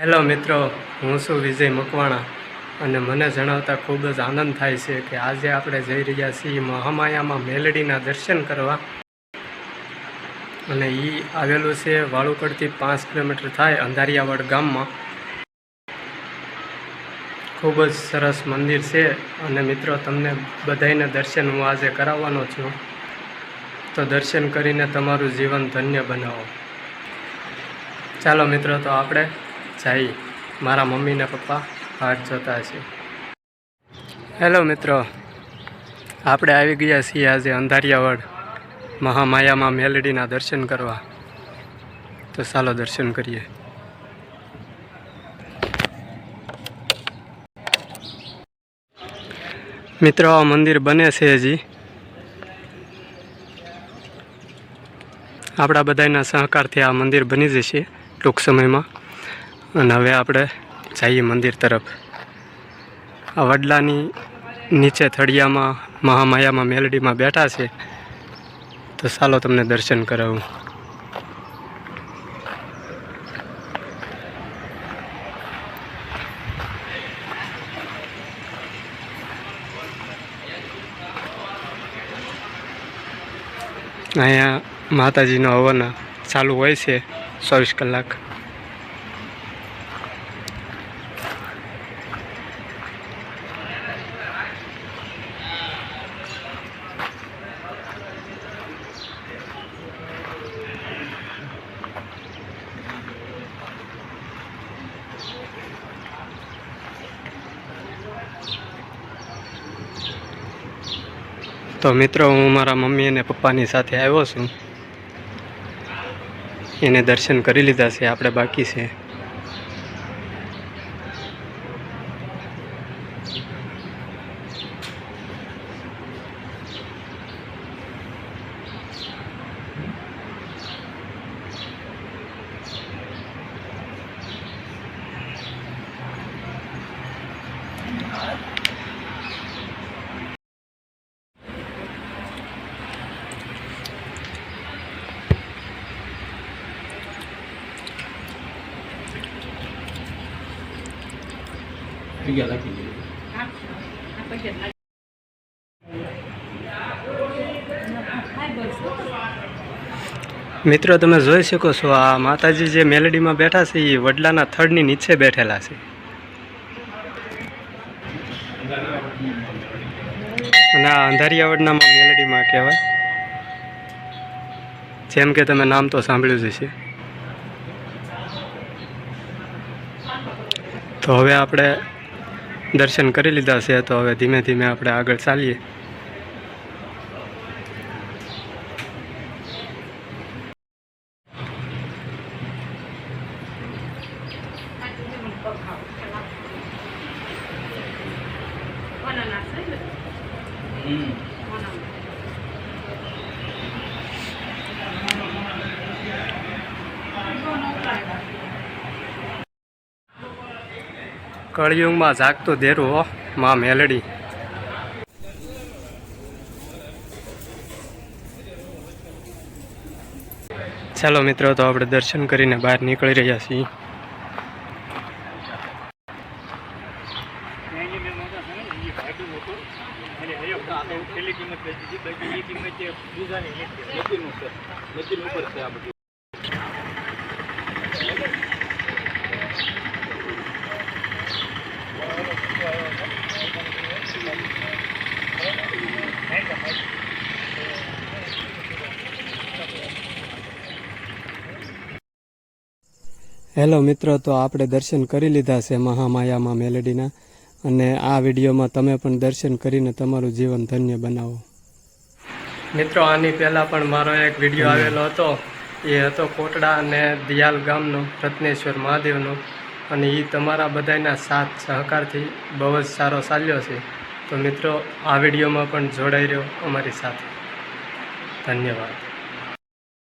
Hello મિત્રો, હું છું વિજય મકવાણા અને મને જણાવતા ખૂબ જ આનંદ થાય છે કે આજે આપણે જઈ રહ્યા છીએ મહામાયામાં મેલડીના દર્શન કરવા. અને એ આવેલું છે વાળુકડથી પાંચ કિલોમીટર થાય અંધારિયાવાડ ગામમાં. ખૂબ જ સરસ મંદિર છે અને મિત્રો, તમને બધાને દર્શન હું આજે કરાવવાનો છું. તો દર્શન કરીને તમારું જીવન ધન્ય બનાવો. ચાલો મિત્રો, તો આપણે જઈએ મારા મમ્મી ને પપ્પા હાથ જોતા છે હેલો મિત્રો, આપણે આવી ગયા છીએ આજે અંધારિયાવાડ મહામાયામાં મેલડીના દર્શન કરવા. તો ચાલો દર્શન કરીએ. મિત્રો, આ મંદિર બને છે હજી. આપણા બધાના સહકારથી આ મંદિર બની જશે ટૂંક સમયમાં. અને હવે આપણે જઈએ મંદિર તરફ. આ વડલાની નીચે થળિયામાં, મહામાયામાં, મેલડીમાં બેઠા છે. તો ચાલો તમને દર્શન કરાવું. અહીંયા માતાજીનો હવન ચાલુ હોય છે, ચોવીસ કલાક. તો મિત્રો, હું મારા મમ્મી અને પપ્પાની સાથે આવ્યો છું. એને દર્શન કરી લીધા છે, આપણે બાકી છે. જગ્યા મિત્રો, તમે જોઈ શકો છો, આ માતાજી જે મેલેડીમાં બેઠા છે એ વડલાના થડની નીચે બેઠેલા છે. અને આ અંધારિયા વડનામાં મેલડીમાં કહેવાય. જેમ કે તમે નામ તો સાંભળ્યું જ હશે. તો હવે આપણે દર્શન કરી લીધા છે તો હવે ધીમે ધીમે આપણે આગળ ચાલીએ. હમ. કળિયુગમાં જાગતું ધેરું હો, માં મેલડી. ચાલો મિત્રો, તો આપણે દર્શન કરીને બહાર નીકળી રહ્યા છીએ. કિંમત નદીનું ઉપર છે આ હેલો મિત્રો તો આપણે દર્શન કરી લીધા છે મહામાયામાં મેલેડીના. અને આ વિડીયોમાં તમે પણ દર્શન કરીને તમારું જીવન ધન્ય બનાવો. મિત્રો આની પહેલાં પણ મારો એક વીડિયો આવેલો હતો. એ હતો કોટડા અને દિયાલ ગામનો રત્નેશ્વર મહાદેવનો. અને એ તમારા બધાના સાથ સહકારથી બહુ જ સારો ચાલ્યો છે. તો મિત્રો આ વિડીયોમાં પણ જોડાઈ રહ્યો અમારી સાથે. ધન્યવાદ.